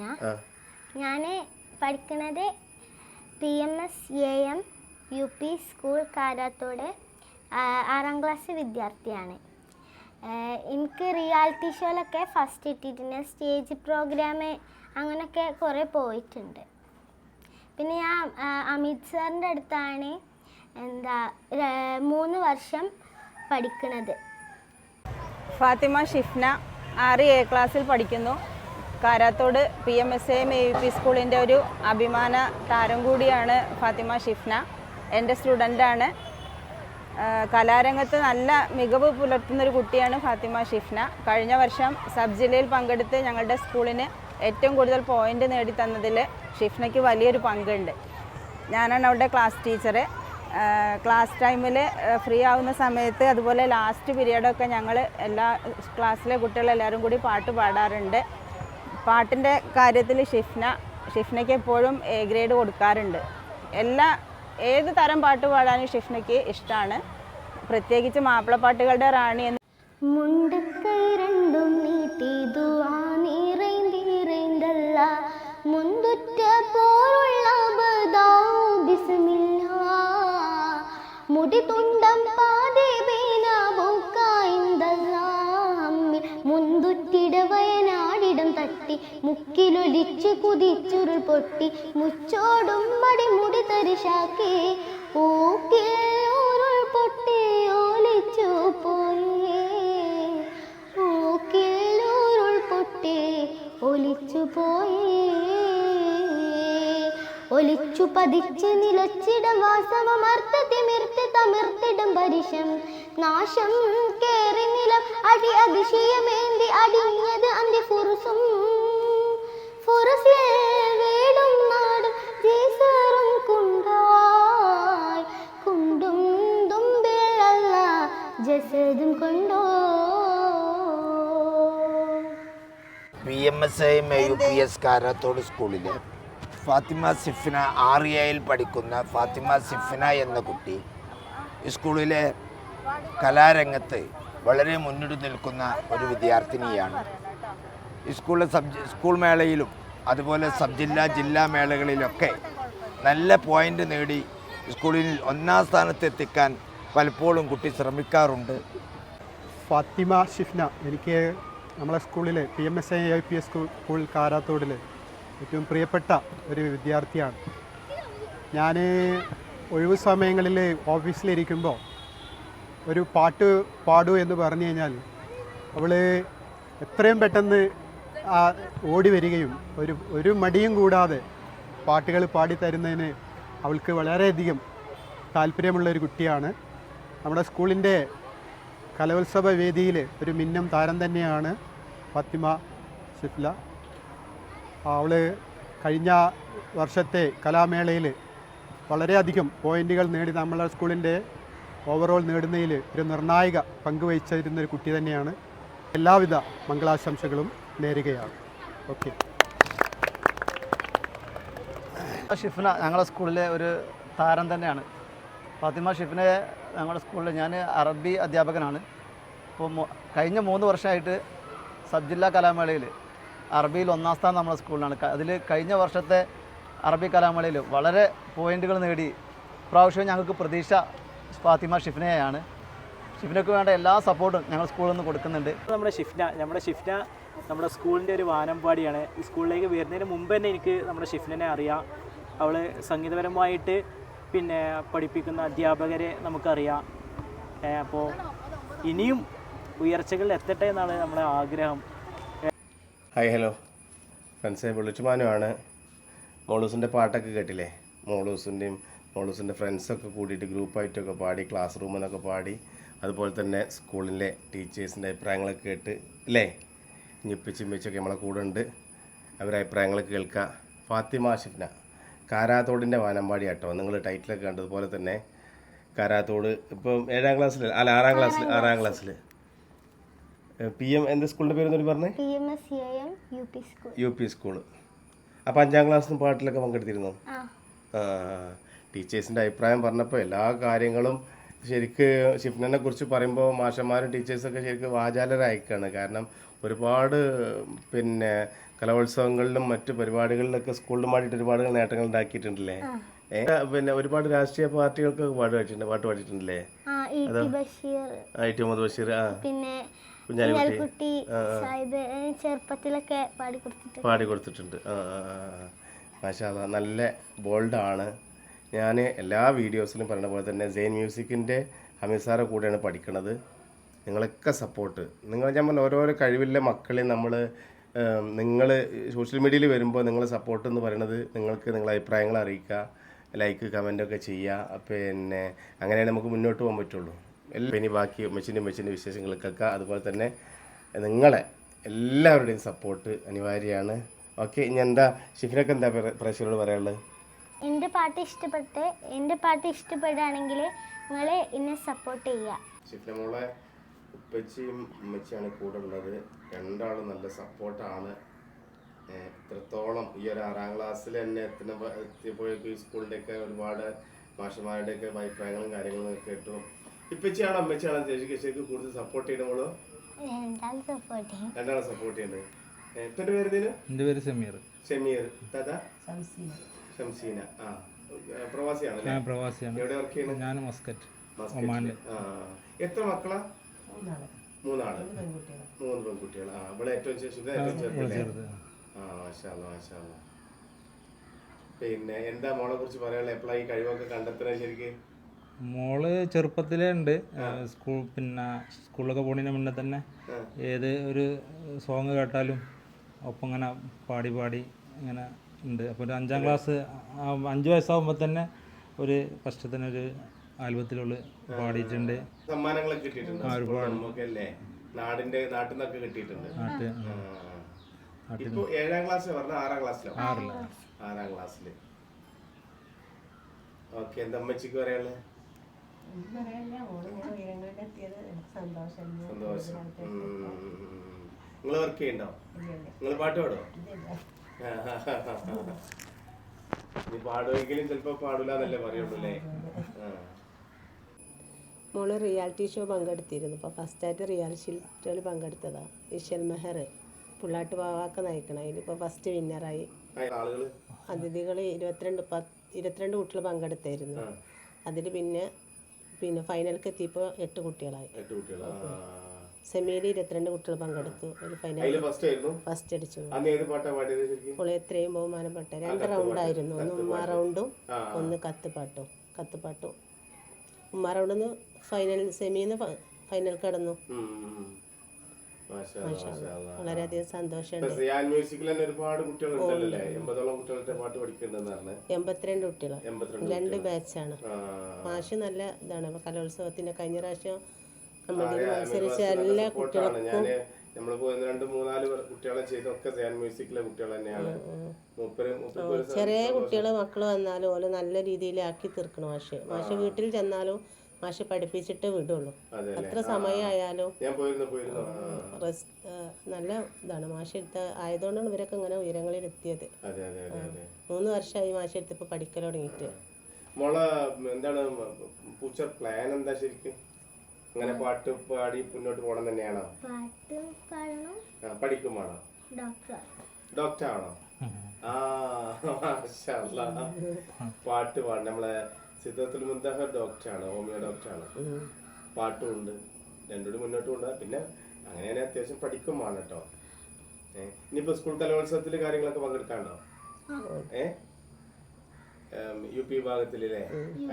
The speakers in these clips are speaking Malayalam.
ഷിഫ്ന ഞാൻ പഠിക്കുന്നത് P M S A M U P school Karathode ആറാം ക്ലാസ് വിദ്യാർത്ഥിയാണ്. എനിക്ക് റിയാലിറ്റി ഷോയിലൊക്കെ ഫസ്റ്റ് ഇട്ടിട്ടുണ്ട്. സ്റ്റേജ് പ്രോഗ്രാം അങ്ങനെയൊക്കെ കുറേ പോയിട്ടുണ്ട്. പിന്നെ ഞാൻ അമിത് സാറിന്റെ അടുത്താണ് എന്താ മൂന്ന് വർഷം പഠിക്കുന്നത് ഫാത്തിമ ഷിഫ്ന ആറ് എ ക്ലാസ്സിൽ പഠിക്കുന്നു. Karathode P M S M A P സ്കൂളിന്റെ ഒരു അഭിമാന താരം കൂടിയാണ് ഫാത്തിമ ഷിഫ്ന. എന്റെ സ്റ്റുഡന്റാണ്. കലാരംഗത്ത് നല്ല മികവ് പുലർത്തുന്നൊരു കുട്ടിയാണ് ഫാത്തിമ ഷിഫ്ന. കഴിഞ്ഞ വർഷം സബ് ജില്ലയിൽ പങ്കെടുത്ത് ഞങ്ങളുടെ സ്കൂളിന് ഏറ്റവും കൂടുതൽ പോയിന്റ് നേടിത്തന്നതിൽ ഷിഫ്നയ്ക്ക് വലിയൊരു പങ്കുണ്ട്. ഞാനാണ് അവിടെ ക്ലാസ് ടീച്ചർ. ക്ലാസ് ടൈമിൽ ഫ്രീ ആവുന്ന സമയത്ത് അതുപോലെ ലാസ്റ്റ് പീരീഡൊക്കെ ഞങ്ങൾ എല്ലാ ക്ലാസ്സിലെ കുട്ടികളെല്ലാവരും കൂടി പാട്ട് പാടാറുണ്ട്. പാട്ടിന്റെ കാര്യത്തിൽ ഷിഫ്ന ഷിഫ്നയ്ക്ക് എപ്പോഴും എ ഗ്രേഡ് കൊടുക്കാറുണ്ട്. എല്ലാ ഏത് തരം പാട്ട് പാടാനും ഷിഫ്നയ്ക്ക് ഇഷ്ടമാണ് പ്രത്യേകിച്ച് മാപ്പിളപ്പാട്ടുകളുടെ റാണി എന്ന് മുണ്ടക്കൈ രണ്ടും നീട്ടി പൊട്ടി മുച്ചോടും മടി മുടി തരിശാക്കി. ഊക്കിൽ ഉരുൾ പൊട്ടി ഒലിച്ചു പോയി. ഊക്കിൽ ഉരുൾ പൊട്ടി ഒലിച്ചു പോയി. ഒലിച്ചു പതിച്ച് നിലച്ചിടം വാസവമർത്ത തിമിർത്ത് തമിർത്തിടം പരിശം നാശം കേറി നിലം അടി അതിശയമേന്തി അടിഞ്ഞത് അന്തി ഫുറുസും ഫുറസിൽ M S I M U P S Karathode സ്കൂളിലെ. ഫാത്തിമ സിഫിന ആർ എയിൽ പഠിക്കുന്ന ഫാത്തിമ സിഫിന എന്ന കുട്ടി ഈ സ്കൂളിലെ കലാരംഗത്ത് വളരെ മുന്നിട്ട് നിൽക്കുന്ന ഒരു വിദ്യാർത്ഥിനിയാണ്. ഈ സ്കൂളിലെ സബ് സ്കൂൾ മേളയിലും അതുപോലെ സബ് ജില്ലാ ജില്ലാ മേളകളിലൊക്കെ നല്ല പോയിന്റ് നേടി സ്കൂളിൽ ഒന്നാം സ്ഥാനത്ത് എത്തിക്കാൻ പലപ്പോഴും കുട്ടി ശ്രമിക്കാറുണ്ട്. ഫാത്തിമ ഷിഫ്ന എനിക്ക് നമ്മളെ സ്കൂളിൽ P M S I I P S school കാരാത്തോടിൽ ഏറ്റവും പ്രിയപ്പെട്ട ഒരു വിദ്യാർത്ഥിയാണ്. ഞാൻ ഒഴിവു സമയങ്ങളിൽ ഓഫീസിലിരിക്കുമ്പോൾ ഒരു പാട്ട് പാടൂ എന്ന് പറഞ്ഞു കഴിഞ്ഞാൽ അവൾ എത്രയും പെട്ടെന്ന് ഓടി വരികയും ഒരു ഒരു മടിയും കൂടാതെ പാട്ടുകൾ പാടിത്തരുന്നതിന് അവൾക്ക് വളരെയധികം താല്പര്യമുള്ള ഒരു കുട്ടിയാണ്. നമ്മുടെ സ്കൂളിന്റെ കലോത്സവ വേദിയിൽ ഒരു മിന്നം താരം തന്നെയാണ് ഫത്തിമ ഷിഫ്ല അവൾ കഴിഞ്ഞ വർഷത്തെ കലാമേളയിൽ വളരെയധികം പോയിന്റുകൾ നേടി നമ്മളെ സ്കൂളിന്റെ ഓവറോൾ നേടുന്നതിൽ ഒരു നിർണായക പങ്കുവഹിച്ചിരുന്ന ഒരു കുട്ടി തന്നെയാണ്. എല്ലാവിധ മംഗളാശംസകളും നേരുകയാണ്. ഓക്കെ. ഷിഫ്ന ഞങ്ങളുടെ സ്കൂളിലെ ഒരു താരം തന്നെയാണ്. ഫാത്തിമ ഷിഫിനെ ഞങ്ങളുടെ സ്കൂളിൽ ഞാൻ അറബി അധ്യാപകനാണ്. അപ്പോൾ കഴിഞ്ഞ മൂന്ന് വർഷമായിട്ട് സബ് ജില്ലാ കലാമേളയിൽ അറബിയിൽ ഒന്നാം സ്ഥാനം നമ്മുടെ സ്കൂളിലാണ്. അതിൽ കഴിഞ്ഞ വർഷത്തെ അറബി കലാമേളയിൽ വളരെ പോയിന്റുകൾ നേടി. പ്രാവശ്യം ഞങ്ങൾക്ക് പ്രതീക്ഷ ഫാത്തിമ ഷിഫ്നയാണ്. ഷിഫ്നയ്ക്ക് വേണ്ട എല്ലാ സപ്പോർട്ടും ഞങ്ങൾ സ്കൂളിൽ നിന്ന് കൊടുക്കുന്നുണ്ട്. നമ്മുടെ ഷിഫ്ന നമ്മുടെ ഷിഫ്ന നമ്മുടെ സ്കൂളിന്റെ ഒരു വാനമ്പാടിയാണ്. സ്കൂളിലേക്ക് വരുന്നതിന് മുമ്പ് തന്നെ എനിക്ക് നമ്മുടെ ഷിഫ്നെ അറിയാം. അവൾ സംഗീതപരമായിട്ട് പിന്നെ പഠിപ്പിക്കുന്ന അധ്യാപകരെ നമുക്കറിയാം. അപ്പോൾ ഇനിയും ഉയർച്ചകൾ എത്തട്ടെ എന്നാണ് നമ്മുടെ ആഗ്രഹം. Hi hello. ഫ്രണ്ട്സെ വിളിച്ചുമാനുമാണ് മോളൂസിന്റെ പാട്ടൊക്കെ കേട്ടില്ലേ? മോളൂസിന്റെയും മോളൂസിന്റെ ഫ്രണ്ട്സൊക്കെ കൂടിയിട്ട് ഗ്രൂപ്പായിട്ടൊക്കെ പാടി ക്ലാസ് റൂമിൽ നിന്നൊക്കെ പാടി അതുപോലെ തന്നെ സ്കൂളിലെ ടീച്ചേഴ്സിന്റെ അഭിപ്രായങ്ങളൊക്കെ കേട്ട് അല്ലേ ഞെപ്പിച്ചും വെച്ചൊക്കെ നമ്മളെ കൂടെ ഉണ്ട്. അവരുടെ അഭിപ്രായങ്ങൾ കേൾക്കുക ഫാത്തിമ ഷിഫ്ന. കാരാത്തോടിന്റെ വാനമ്പാടി ആട്ടോ നിങ്ങൾ ടൈറ്റിലൊക്കെ കണ്ടതുപോലെ തന്നെ കാരാത്തോട്. ഇപ്പം ഏഴാം ക്ലാസ്സിൽ അല്ല ആറാം ക്ലാസ്സിൽ ആറാം ക്ലാസ്സിൽ പി എം എന്റെ സ്കൂളിന്റെ പേരെന്നൊരു പറഞ്ഞേ? U P school. അപ്പോൾ അഞ്ചാം ക്ലാസ്സിൽ പാട്ടിലൊക്കെ പങ്കെടുത്തിരുന്നു? ആ. ടീച്ചേഴ്സിന്റെ അഭിപ്രായം പറഞ്ഞപ്പോൾ എല്ലാ കാര്യങ്ങളും ശരിക്ക് ഷിഫ്നനെ കുറിച്ച് പറയുമ്പോൾ മാഷന്മാരും ടീച്ചേഴ്സൊക്കെ ശരിക്കും വാചാലരായിക്കാണ്. കാരണം ഒരുപാട് പിന്നെ കലോത്സവങ്ങളിലും മറ്റു പരിപാടികളിലൊക്കെ സ്കൂളിലുമായിട്ട് ഒരുപാട് നേട്ടങ്ങൾ ഉണ്ടാക്കിയിട്ടുണ്ടല്ലേ? പിന്നെ ഒരുപാട് രാഷ്ട്രീയ പാർട്ടികൾക്ക് പാട്ട് പാടിയിട്ടുണ്ട് പാട്ട് പാടിയിട്ടുണ്ടല്ലേ? ഐ ടി മുഹമ്മദ് ബഷീർ ആ. പിന്നെ കുഞ്ഞാലിക്കുട്ടി. ചെറുപ്പത്തിലൊക്കെ പാടി കൊടുത്തിട്ട് പാടി കൊടുത്തിട്ടുണ്ട് ആ. മാഷാ നല്ല ബോൾഡാണ് ഞാൻ എല്ലാ വീഡിയോസിലും പറയുന്ന പോലെ തന്നെ സെയിൻ മ്യൂസിക്കിന്റെ അമിസാറെ സാറെ കൂടെയാണ് പഠിക്കണത്. നിങ്ങളൊക്കെ സപ്പോർട്ട് നിങ്ങൾ ഞാൻ പറഞ്ഞ ഓരോരോ കഴിവിലെ മക്കളെ നമ്മൾ നിങ്ങൾ സോഷ്യൽ മീഡിയയിൽ വരുമ്പോൾ നിങ്ങൾ സപ്പോർട്ട് എന്ന് പറയുന്നത് നിങ്ങൾക്ക് നിങ്ങളെ അഭിപ്രായങ്ങൾ അറിയിക്കുക ലൈക്ക് കമന്റൊക്കെ ചെയ്യുക. പിന്നെ അങ്ങനെ നമുക്ക് മുന്നോട്ട് പോകാൻ പറ്റുള്ളൂ. എല്ലാ ഇനി ബാക്കി മെച്ചിന്റെ മെച്ചിന്റെ വിശേഷങ്ങൾക്കൊക്കെ അതുപോലെ തന്നെ നിങ്ങളെ എല്ലാവരുടെയും സപ്പോർട്ട് അനിവാര്യമാണ്. ഓക്കെ ഇനി എന്താ ഷിഫിനൊക്കെ എന്താ പ്ര- പ്രേക്ഷകരോട് പറയാനുള്ളത്? എന്റെ പാട്ട് ഇഷ്ടപ്പെട്ട് എന്റെ പാട്ട് ഇഷ്ടപ്പെടുകയാണെങ്കിൽ നിങ്ങൾ എന്നെ സപ്പോർട്ട് ചെയ്യുക. ഷിഫിന മോളെ ഉപ്പച്ചിയും ഉമ്മച്ചിയാണ് കൂടെ ഉള്ളത്. രണ്ടാളും നല്ല സപ്പോർട്ടാണ് ഇത്രത്തോളം ഈ ഒരു ആറാം ക്ലാസ്സിൽ തന്നെ എത്തുന്ന എത്തിയപ്പോഴേക്കും ഈ സ്കൂളിന്റെയൊക്കെ ഒരുപാട് മാഷന്മാരുടെയൊക്കെ അഭിപ്രായങ്ങളും കാര്യങ്ങളും ഒക്കെ കേട്ടു. ഇപ്പച്ചിയാണോ അമ്മച്ചിയാണോ ചേച്ചിക്ക് ശരിക്കും കൂടുതൽ സപ്പോർട്ട് ചെയ്യുന്ന മോളോ? രണ്ടാളും സപ്പോർട്ട് ചെയ്യുന്നത് എന്റെ പേര് സമീർ എന്റെ പേര് സമീർ. ഷമീർ ദാദാ ഷംസീന ആ പ്രവാസിയാണ് ഞാൻ പ്രവാസിയാണ്. എവിടെ വർക്ക് ചെയ്യുന്നത് ഞാൻ മസ്കറ്റ് ഒമാനിൽ എത്ര മക്കളാ? മൂന്നാൾ. മൂന്ന് പെൺകുട്ടികൾ ആ ഇവിടെ ഏറ്റവും ചെറുത്. ആ മാഷാല്ല മാഷാല്ല. പിന്നെ എന്താ മോളെ കുറിച്ച് പറയാനുള്ള എപ്പോഴാ ഈ കഴിവൊക്കെ കണ്ടെത്തണേ ശരിക്കും? മോൾ ചെറുപ്പത്തിലേ ഉണ്ട്. സ്കൂൾ പിന്നെ സ്കൂളിലൊക്കെ പോണതിന് മുന്നേ തന്നെ ഏത് ഒരു സോങ് കേട്ടാലും ഒപ്പം ഇങ്ങനെ പാടി പാടി ഇങ്ങനെ ഉണ്ട്. അപ്പോൾ ഒരു അഞ്ചാം ക്ലാസ് അഞ്ച് വയസ്സാകുമ്പോൾ തന്നെ ഒരു ഫസ്റ്റ് തന്നെ ഒരു ആൽബത്തിലുള്ള പാടിയിട്ടുണ്ട്. സമ്മാനങ്ങളൊക്കെ കിട്ടിയിട്ടുണ്ട്. നമുക്ക് അല്ലേ നാടിന്റെ നാട്ടിൽ നിന്നൊക്കെ കിട്ടിയിട്ടുണ്ട്. ഇപ്പൊ ഏഴാം ക്ലാസ് പറഞ്ഞ ആറാം ക്ലാസ്സിലോ ആറാം ക്ലാസ്സിൽ ഓക്കെ എന്താ അമ്മച്ചിക്ക് പറയാനുള്ളത് സന്തോഷം. നിങ്ങൾ വർക്ക് ചെയ്യണ്ടോ? നിങ്ങൾ പാട്ട് പാടോ നീ പാടുമെങ്കിലും ചിലപ്പോ പാടൂല എന്നല്ലേ പറയുള്ളൂ അല്ലേ? മോൾ റിയാലിറ്റി ഷോ പങ്കെടുത്തിരുന്നു. ഇപ്പോൾ ഫസ്റ്റായിട്ട് റിയാലിറ്റി ഷോയിൽ പങ്കെടുത്തതാണ് ഇഷൽ മെഹർ പുള്ളാട്ട് പാവാക്ക നയിക്കണം. അതിലിപ്പോൾ ഫസ്റ്റ് വിന്നറായി അതിഥികൾ ഇരുപത്തിരണ്ട് പത്ത് ഇരുപത്തിരണ്ട് കുട്ടികൾ പങ്കെടുത്തായിരുന്നു. അതിൽ പിന്നെ പിന്നെ ഫൈനൽക്ക് എത്തിയപ്പോൾ എട്ട് കുട്ടികളായി. സെമിയിൽ ഇരുപത്തിരണ്ട് കുട്ടികൾ പങ്കെടുത്തു. ഒരു ഫൈനൽ ഫസ്റ്റ് അടിച്ചു. അപ്പോൾ എത്രയും ബഹുമാനപ്പെട്ട രണ്ട് റൗണ്ടായിരുന്നു ഒന്ന് ഉമ്മ റൗണ്ടും ഒന്ന് കത്തുപാട്ടും കത്തുപാട്ടും ഉമ്മ റൗണ്ടിൽ നിന്ന് ഫൈനൽ സെമിയിൽ നിന്ന് ഫൈനൽ കടന്നു. വളരെയധികം സന്തോഷമുണ്ട്. ഒരുപാട് എൺപത്തിരണ്ട് കുട്ടികൾ രണ്ട് ബാച്ചാണ്. മാഷ് നല്ല ഇതാണ്. കലോത്സവത്തിന്റെ കഴിഞ്ഞ പ്രാവശ്യം നമ്മൾ ഞാൻ മത്സരിച്ച എല്ലാ കുട്ടികൾക്കും ഞാൻ നമ്മളിപ്പോ രണ്ട് മൂന്നാൽ കുട്ടികളെ ചെയ്തൊക്കെ സാൻ മ്യൂസിക്കിലെ കുട്ടികൾ തന്നെയാണ്. ചെറിയ കുട്ടികൾ മക്കൾ വന്നാലും ഓൽ നല്ല രീതിയിലാക്കി തീർക്കണം മാഷ്. മാഷ് വീട്ടിൽ ചെന്നാലും മാഷ് പഠിപ്പിച്ചിട്ട് വിടുള്ളൂ. എത്ര സമയമായാലും ഞാൻ പോയിരുന്നു പോയിരുന്നു. നല്ല ഇതാണ്. മാഷ് എടുത്ത ആയതുകൊണ്ടാണ് ഇവരൊക്കെ ഇങ്ങനെ ഉയരങ്ങളിൽ എത്തിയത്. മൂന്ന് വർഷമായി മാഷ് എടുത്തിപ്പോ പഠിക്കൽ തുടങ്ങിയിട്ട്. മോളെ എന്താണ് ഫ്യൂച്ചർ പ്ലാൻ എന്താ ശരിക്കും? അങ്ങനെ പാട്ട് പാടി മുന്നോട്ട് പോകണം തന്നെയാണോ? പാട്ടും പാടണം. ആ, പഠിക്കും വേണോ. ഡോക്ടർ. ഡോക്ടർ ആണോ ആ മാഷാ അല്ലാ. പാട്ട് പാടും നമ്മളെ സിദ്ധത്തിൽ മുന്തഹ ഡോക്ടറാണ് ഹോമിയോ ഡോക്ടറാണ്. പാട്ടും ഉണ്ട് രണ്ടുകൂടി മുന്നോട്ട് കൊണ്ടുപോകാം പിന്നെ അങ്ങനെയാണെങ്കിൽ അത്യാവശ്യം പഠിക്കും വേണം കേട്ടോ. ഏഹ് ഇനിയിപ്പോ സ്കൂൾ കലോത്സവത്തിൽ കാര്യങ്ങളൊക്കെ പങ്കെടുക്കാണ്ടോ ഏ? യു പി ഭാഗത്തിലെ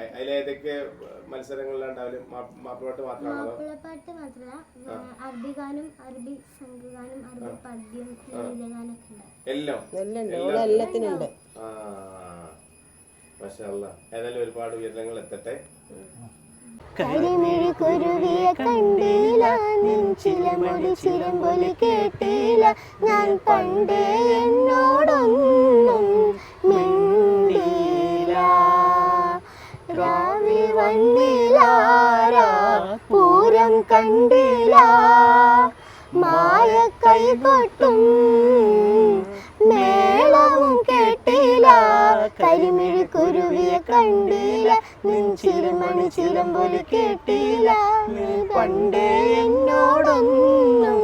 അതിലേതൊക്കെ മത്സരങ്ങളിലുണ്ടാവില്ല മാപ്പിളപ്പാട്ട് മാത്രമാണോ മാപ്പിളപ്പാട്ട് മാത്രമല്ല അറബി ഗാനം അറബി സംഘഗാനം അറബി പദ്യം എല്ലാം? എല്ലാം ഉണ്ട്. ഓൾ എല്ലാത്തിനും ഉണ്ട് ആ. മാഷാ ഏതായാലും ഒരുപാട് ഉയരങ്ങൾ എത്തട്ടെ. കരിമിഴി കുരുവിയെ കണ്ടില്ല. നെഞ്ചിലമൊരു ചിരമ്പൊലി കേട്ടില്ല. ഞാൻ പണ്ടേ എന്നോടൊന്നും രാവി വന്നില്ലാരാ പൂരം കണ്ടില്ല മായ കൈകൊട്ടും മേളവും കേട്ടില്ല കരിമിഴി കുരുവിയെ കണ്ടില്ല നെഞ്ചിലും മണിച്ചിലും പോലെ കേട്ടില്ല നീ പണ്ടേ എന്നോടൊന്നും